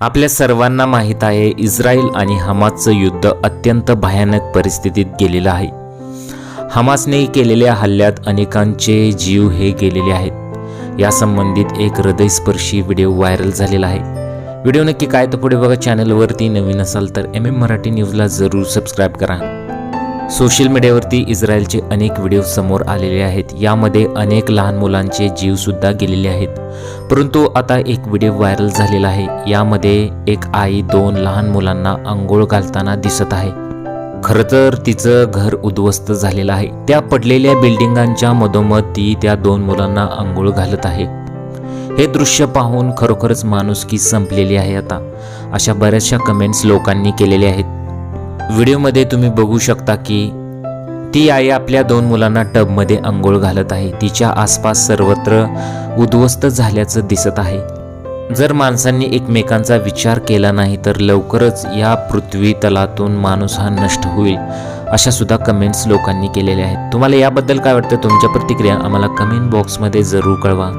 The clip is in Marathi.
आपल्या सर्वांना माहीत आहे इस्रायल आणि हमासचं युद्ध अत्यंत भयानक परिस्थितीत गेलेलं आहे. हमासने केलेल्या हल्ल्यात अनेकांचे जीव हे गेलेले आहेत. यासंबंधित एक हृदयस्पर्शी व्हिडिओ व्हायरल झालेला आहे. व्हिडिओ नक्की काय तर पुढे बघा. चॅनलवरती नवीन असाल तर एम एम मराठी न्यूजला जरूर सबस्क्राईब करा. सोशल मीडियावरती इस्रायलचे अनेक व्हिडिओ समोर आलेले आहेत. यामध्ये अनेक लहान मुलांचे जीवसुद्धा गेलेले आहेत. परंतु आता एक व्हिडिओ व्हायरल झालेला आहे. यामध्ये एक आई दोन लहान मुलांना आंघोळ घालताना दिसत आहे. खरं तर तिचं घर उद्ध्वस्त झालेलं आहे. त्या पडलेल्या बिल्डिंगांच्या मधोमध ती त्या दोन मुलांना आंघोळ घालत आहे. हे दृश्य पाहून खरोखरच माणुसकी संपलेली आहे आता. अशा बऱ्याचशा कमेंट्स लोकांनी केलेल्या आहेत. व्हिडिओमध्ये तुम्ही बघू शकता की ती आई आपल्या दोन मुलांना टबमध्ये आंघोळ घालत आहे. तिच्या आसपास सर्वत्र उद्ध्वस्त झाल्याचं दिसत आहे. जर माणसांनी एकमेकांचा विचार केला नाही तर लवकरच या पृथ्वी तलातून माणूस हा नष्ट होईल अशा सुद्धा कमेंट्स लोकांनी केलेल्या आहेत. तुम्हाला याबद्दल काय वाटतं? तुमच्या प्रतिक्रिया आम्हाला कमेंट बॉक्समध्ये जरूर कळवा.